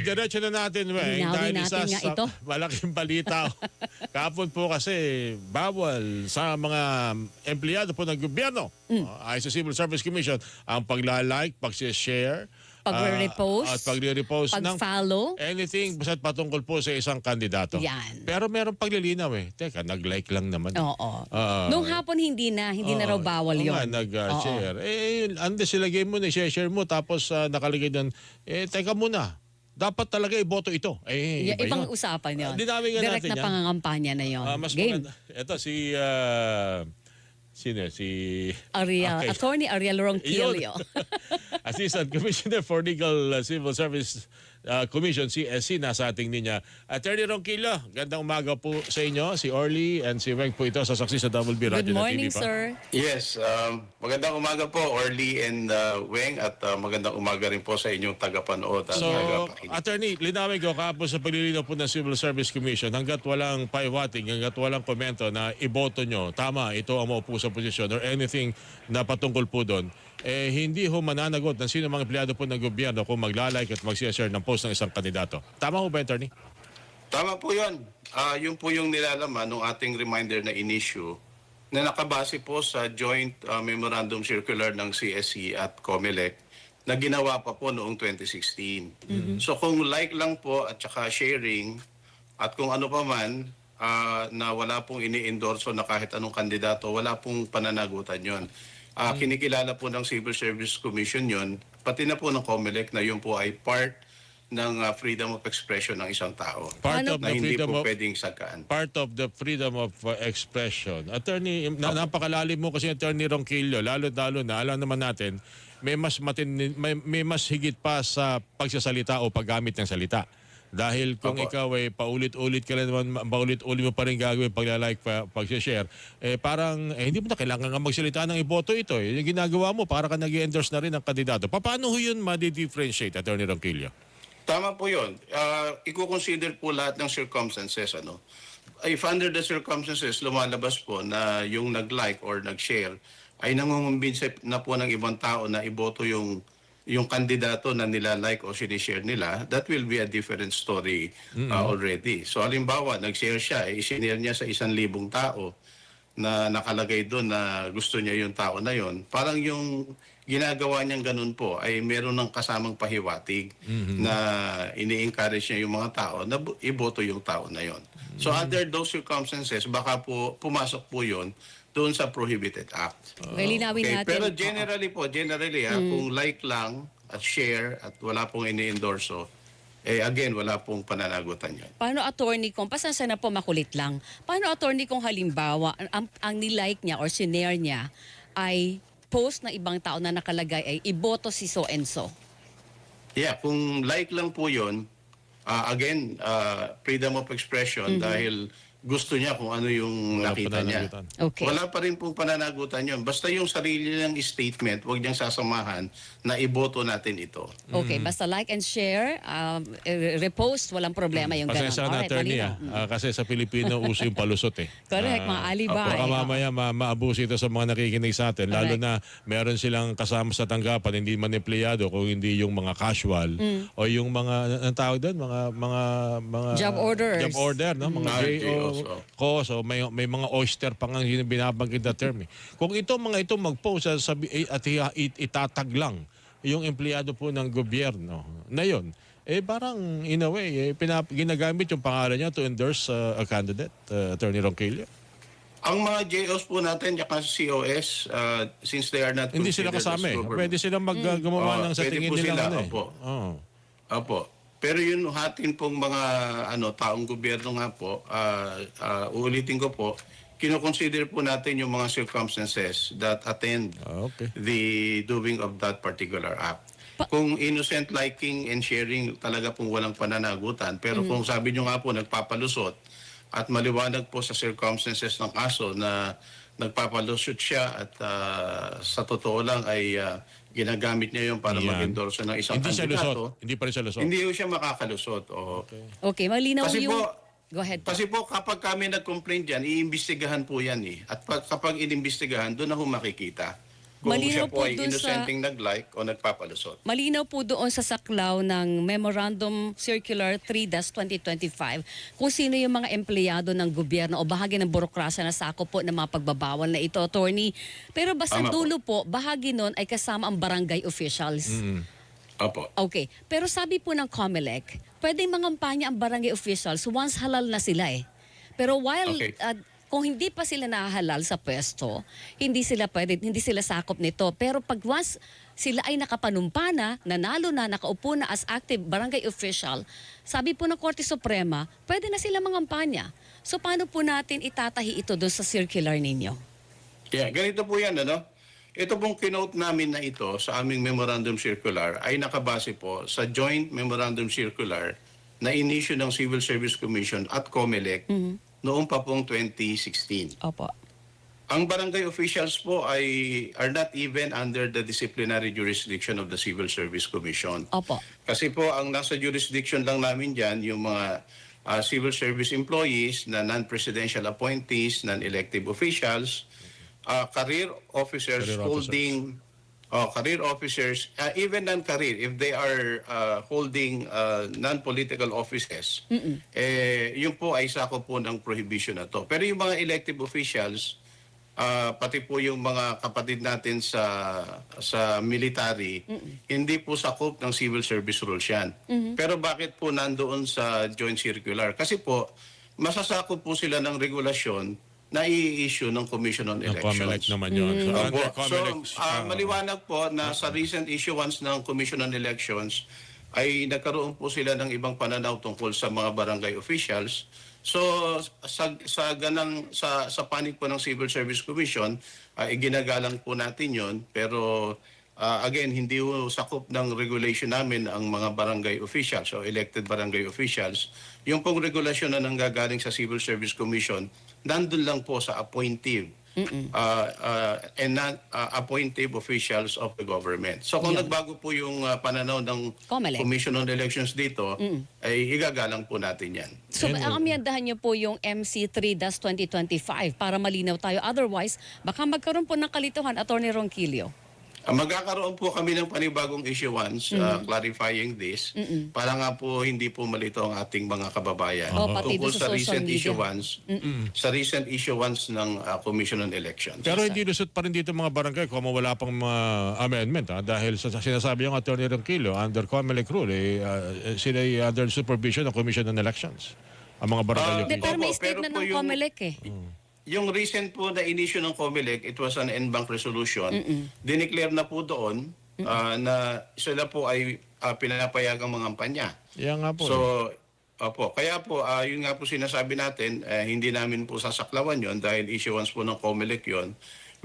Diretso na natin, Weng, dahil natin isa sa ito. malaking balita. Kahapon po kasi bawal sa mga empleyado po ng gobyerno Mm. uh, ayon sa Civil Service Commission ang pagla-like, pag-share, Pagre-repost, ah, at pagre-repost ng Pag-follow. anything basta patungkol po sa isang kandidato. Yan. Pero meron paglilinaw eh. Teka, nag-like lang naman. Oo. Ah. Nung hapon hindi na, hindi na raw bawal yun. nga, nag-share. Eh, ande sila game mo, share mo, tapos ah, nakalagay doon, eh, teka muna, dapat talaga iboto ito. Eh, iba ibang yun. usapan yun. Ah, dinawin nga Direct natin na yan. pangangampanya na yun. Ah, mas Game. maganda. Ito si, ah, sino? Si... Ariel, Okay. Attorney Ariel Ronquillo. Assistant Commissioner for Legal uh, Civil Service uh, Commission, CSC, nasa ating ninya. Attorney Ronquillo, gandang umaga po sa inyo. Si Orly and si Weng po ito sa saksi sa Double B Good Radio na morning, TV pa. sir. Yes, um, magandang umaga po Orly and uh, Weng at uh, magandang umaga rin po sa inyong tagapanood at So, attorney, linawin ko kahapon sa paglilinaw po ng Civil Service Commission, hanggat walang paiwating, hanggat walang komento na iboto nyo, tama, ito ang maupo sa posisyon or anything na patungkol po doon, eh hindi ho mananagot ng sino mga empleyado po ng gobyerno kung maglalike at mag-share ng post ng isang kandidato. Tama ho ba, attorney? Tama po yun. Ah, yun po yung nilalaman ng ating reminder na in-issue na nakabase po sa joint ah, memorandum circular ng CSC at COMELEC na ginawa pa po noong 2016. So kung like lang po at saka sharing at kung ano pa man ah, na wala pong ini-endorso na kahit anong kandidato, wala pong pananagutan yon. Ah, Kinikilala po ng Civil Service Commission yon, pati na po ng COMELEC na yun po ay part ng ah, freedom of expression ng isang tao Part of na the hindi freedom po of pwedeng sagaan. part of the freedom of uh, expression. Attorney, na, napakalalim mo kasi Attorney Ronquillo, lalo-lalo na, alam naman natin, may mas, matin, may, may mas higit pa sa pagsasalita o paggamit ng salita. Dahil kung Opo. ikaw ay paulit-ulit ka lang naman, paulit-ulit mo pa rin gagawin pagla-like, pa, pag-share, eh parang eh, hindi mo na kailangan nga magsalita ng iboto ito. Eh. Yung ginagawa mo, para ka nag endorse na rin ng kandidato. Pa- Paano ho yun ma-differentiate, Attorney Ronquillo? Tama po yun. Uh, Iko-consider po lahat ng circumstances. Ano? If under the circumstances, lumalabas po na yung nag-like or nag-share ay nangungumbinse na po ng ibang tao na iboto yung yung kandidato na nila-like o sinishare nila, that will be a different story uh, already. So halimbawa, nag-share siya, eh, isinare niya sa isang libong tao na nakalagay doon na gusto niya yung tao na yon. Parang yung ginagawa niyang ganun po ay meron ng kasamang pahiwatig na ini-encourage niya yung mga tao na bu- iboto yung tao na yon. So under those circumstances, baka po pumasok po yon doon sa prohibited act. Linawin Okay, natin. pero generally po, generally ha, kung like lang at share at wala pong ini-endorso, eh again, wala pong pananagutan yun. Paano attorney kung, pasensya na po makulit lang, paano attorney kung halimbawa, ang, ang nilike niya or sinare niya ay post ng ibang tao na nakalagay ay iboto si so and so. Yeah, kung like lang po yun, ah, again, ah, freedom of expression dahil gusto niya kung ano yung Wala nakita niya. pananagutan. Okay. Wala pa rin pong pananagutan yun. Basta yung sarili niyang statement, huwag niyang sasamahan na iboto natin ito. Okay, basta like and share, um, eh, repost, walang problema yung ganun. Pasensya na Alright, attorney malinaw. ah. Ah, kasi sa Pilipino uso yung palusot eh. Correct, mga alibay. Baka mamaya ma maabuso ito sa mga nakikinig sa atin. Lalo na meron silang kasama sa tanggapan, hindi man empleyado, kung hindi yung mga casual o yung mga, ang tawag doon, mga, mga, mga... Job orders. Job order, no? Mga Ah, JO, JOs, oh. COS, o may, may mga oyster pa nga yung binabanggit na term. Eh. Kung ito, mga ito mag-post at, sabi, eh, at i- it- itatag lang yung empleyado po ng gobyerno na yun, eh parang in a way, eh, pinap- ginagamit yung pangalan niya to endorse uh, a candidate, uh, Attorney Ronquillo. Ang mga JOs po natin, tsaka COS, ah, since they are not Hindi sila kasama as eh. Pwede silang mag, uh, gumawa Oo, ng sa pwede tingin po nila. sila, ano eh. opo. Oo. Opo. Pero yun hatin pong mga ano taong gobyerno nga po, ah, ah, uulitin ko po, kinoconsider po natin yung mga circumstances that attend Ah, okay. the doing of that particular act. kung innocent liking and sharing talaga pong walang pananagutan, pero kung sabi nyo nga po nagpapalusot at maliwanag po sa circumstances ng aso na nagpapalusot siya at ah, sa totoo lang ay ah, ginagamit niya yun para mag-endorse ng isang Hindi siya lusot. kandidato, Hindi pa rin siya lusot. hindi siya makakalusot. Oo. Okay, malinaw Kasi yung... po- Go ahead. po. Kasi po kapag kami nag-complain dyan, iimbestigahan po yan eh. At pag, kapag inimbestigahan, doon na ho makikita kung Malinaw siya po, po ay dun sa- innocenting nag-like o nagpapalusot. Malinaw po doon sa saklaw ng Memorandum Circular 3-2025 kung sino yung mga empleyado ng gobyerno o bahagi ng burokrasya na sakop po ng mga pagbabawal na ito, attorney. Pero basta Tama po. dulo po, bahagi nun ay kasama ang barangay officials. Opo. Okay. Pero sabi po ng COMELEC, pwedeng mangampanya ang barangay officials once halal na sila eh. Pero while Okay. uh, kung hindi pa sila nahalal sa pwesto, hindi sila pwede, hindi sila sakop nito. Pero pag once sila ay nakapanumpa na, nanalo na, nakaupo na as active barangay official, sabi po ng Korte Suprema, pwede na sila mangampanya. So paano po natin itatahi ito doon sa circular ninyo? Yeah, ganito po yan, ano? Ito pong kinote namin na ito sa aming memorandum circular ay nakabase po sa joint memorandum circular na inisyu ng Civil Service Commission at COMELEC noong pa pong 2016. Opo. Ang barangay officials po ay are not even under the disciplinary jurisdiction of the Civil Service Commission. Opo. Kasi po ang nasa jurisdiction lang namin diyan yung mga ah, civil service employees na non-presidential appointees, non-elective officials, ah, career officers Career holding oh, career officers, ah, even non-career, if they are ah, holding ah, non-political offices, eh, yun po ay sako po ng prohibition na to. Pero yung mga elective officials, Ah, pati po yung mga kapatid natin sa sa military, hindi po sakop ng civil service rules yan. Pero bakit po nandoon sa joint circular? Kasi po, masasakop po sila ng regulasyon na i-issue ng Commission on Ng COMELEC Elections. naman yun. So, Opo. under So, COMELEC, ah, ah, maliwanag po na sa recent issuance ng Commission on Elections ay nagkaroon po sila ng ibang pananaw tungkol sa mga barangay officials. So sa sa ganang sa sa panig po ng Civil Service Commission ay ginagalang po natin 'yon pero ah, again hindi ho sakop ng regulation namin ang mga barangay officials o elected barangay officials. Yung pong regulasyon na nanggagaling sa Civil Service Commission nandun lang po sa appointive uh, uh, and not uh, appointive officials of the government. So kung nagbago po yung uh, pananaw ng Comelec. Commission on Elections dito, ay igagalang po natin yan. So, ang amyandahan niyo po yung MC3-2025 para malinaw tayo. Otherwise, baka magkaroon po ng kalituhan, Attorney Ronquillo. Uh, magkakaroon po kami ng panibagong issuance uh, clarifying this para nga po hindi po malito ang ating mga kababayan Oh, pati tungkol doon sa sa social recent media. issuance sa recent issuance ng uh, Commission on Elections. Pero hindi lusot pa rin dito mga barangay kung wala pang mga amendment. Ha? Dahil sa sa sinasabi yung Attorney Ronquillo, under COMELEC rule, eh, uh, sila ay under supervision ng Commission on Elections. Ang mga barangay Ah, Hindi, pero may Opo, pero statement po ng yung- COMELEC eh. Yung recent po na inisyu ng COMELEC, it was an en-bank resolution. Dineclare na po doon ah, na sila po ay uh, pinapayagang mga kampanya. Yan nga po. So, eh. opo, kaya po, ah, yun nga po sinasabi natin, eh, hindi namin po sasaklawan yon dahil issuance po ng COMELEC yon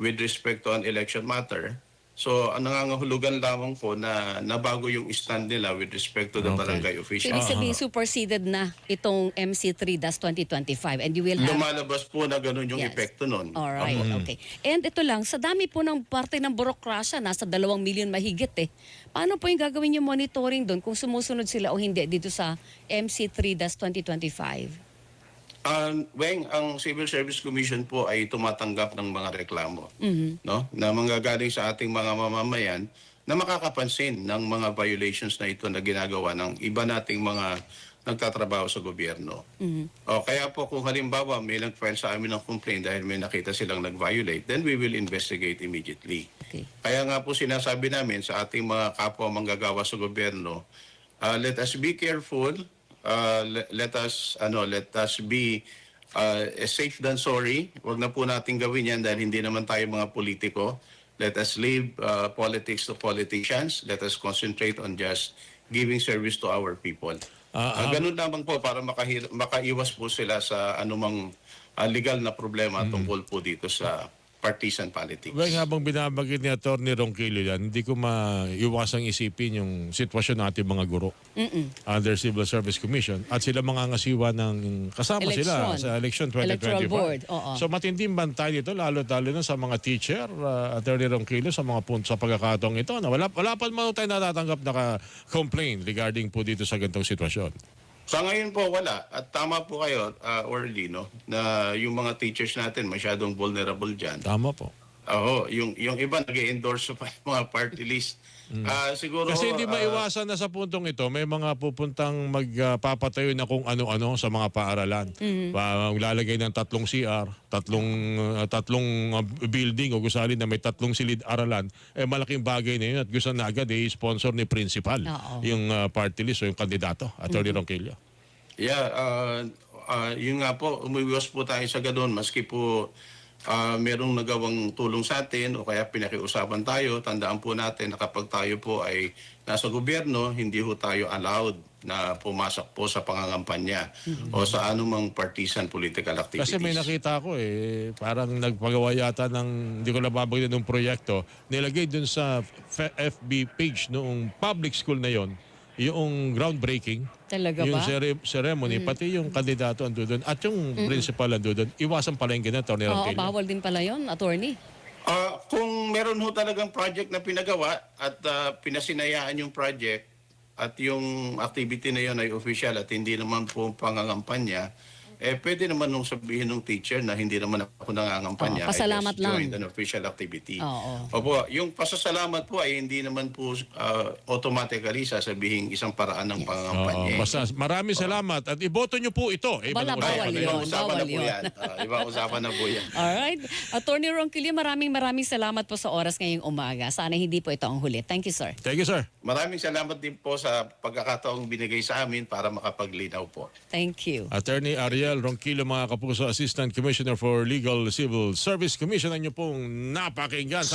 with respect to an election matter. So, ang nangangahulugan lamang po na nabago yung stand nila with respect to the Okay. barangay So, officials. ibig sabihin, superseded na itong MC3-2025 and you will have... Lumalabas po na ganun yung Yes. epekto nun. Alright, okay. And ito lang, sa dami po ng parte ng burokrasya, nasa dalawang milyon mahigit eh. Paano po yung gagawin yung monitoring doon kung sumusunod sila o hindi dito sa MC3-2025? Um, Weng, ang Civil Service Commission po ay tumatanggap ng mga reklamo no? na manggagaling sa ating mga mamamayan na makakapansin ng mga violations na ito na ginagawa ng iba nating mga nagtatrabaho sa gobyerno. O kaya po kung halimbawa may nag-file sa amin ng complaint dahil may nakita silang nag-violate, then we will investigate immediately. Okay. Kaya nga po sinasabi namin sa ating mga kapwa manggagawa sa gobyerno, uh, let us be careful, uh, let, let us ano, let us be uh, safe than sorry. Huwag na po natin gawin 'yan dahil hindi naman tayo mga politiko. Let us leave uh, politics to politicians. Let us concentrate on just giving service to our people. Ah, Uh, ganun lamang po para makaiwas po sila sa anumang uh, legal na problema tungkol po dito sa partisan politics. Well, habang binabagit ni Atty. Ronquillo yan, hindi ko maiwasang isipin yung sitwasyon ng ating mga guro under Civil Service Commission at sila mga ngasiwa ng kasama sila Eleksyon. sa election 2025. Electoral board, oo. So matinding bantay dito, lalo-lalo na sa mga teacher, uh, Atty. Ronquillo, sa mga punto sa pagkakataong ito. Na wala, wala pa naman tayo natatanggap na complaint regarding po dito sa ganitong sitwasyon. Sa ngayon po wala at tama po kayo uh, Orly no na yung mga teachers natin masyadong vulnerable diyan. Tama po. Oo, yung yung iba nag-endorse pa yung mga party list. Ah, siguro Kasi hindi ah, maiwasan na sa puntong ito, may mga pupuntang magpapatayo na kung ano-ano sa mga paaralan. Pa, lalagay ng tatlong CR, tatlong uh, tatlong uh, building o gusali na may tatlong silid-aralan. Eh malaking bagay na yun at gusto na agad eh, sponsor ni principal Oo. yung uh, party list o yung kandidato, Attorney Ronquillo. Yeah, uh, uh, yun nga po, umiwas po tayo sa ganun. Maski po uh, merong nagawang tulong sa atin o kaya pinakiusapan tayo, tandaan po natin na kapag tayo po ay nasa gobyerno, hindi ho tayo allowed na pumasok po sa pangangampanya o sa anumang partisan political activities. Kasi may nakita ko eh, parang nagpagawa yata ng, hindi ko nababagyan ng proyekto, nilagay dun sa FB page noong public school na yon yung groundbreaking, Talaga yung ba? cere- ceremony, pati yung kandidato ando doon at yung principal ando doon, iwasan pala yung ganito, Tony Oo, Ronquillo. bawal din pala yon attorney. Ah, kung meron ho talagang project na pinagawa at ah, pinasinayaan yung project at yung activity na yun ay official at hindi naman po pangangampanya, eh pwede naman nung sabihin ng teacher na hindi naman ako nangangampanya. Oo, pasalamat I just lang. joined an official activity. Oo. Opo, yung pasasalamat po ay hindi naman po ah, automatically sasabihin isang paraan ng pangangampanya. Oo, basta maraming salamat at iboto nyo po ito. Eh, Bala, bawal yun. na Ibang usapan na po yun. yan. Ah, ibang usapan na po yan. Alright. Attorney Ronquillo, maraming maraming salamat po sa oras ngayong umaga. Sana hindi po ito ang huli. Thank you, sir. Thank you, sir. Maraming salamat din po sa pagkakataong binigay sa amin para makapaglinaw po. Thank you. Attorney Ariel Ronquillo, mga kapuso, Assistant Commissioner for Legal Civil Service Commission, ang inyo pong napakinggan.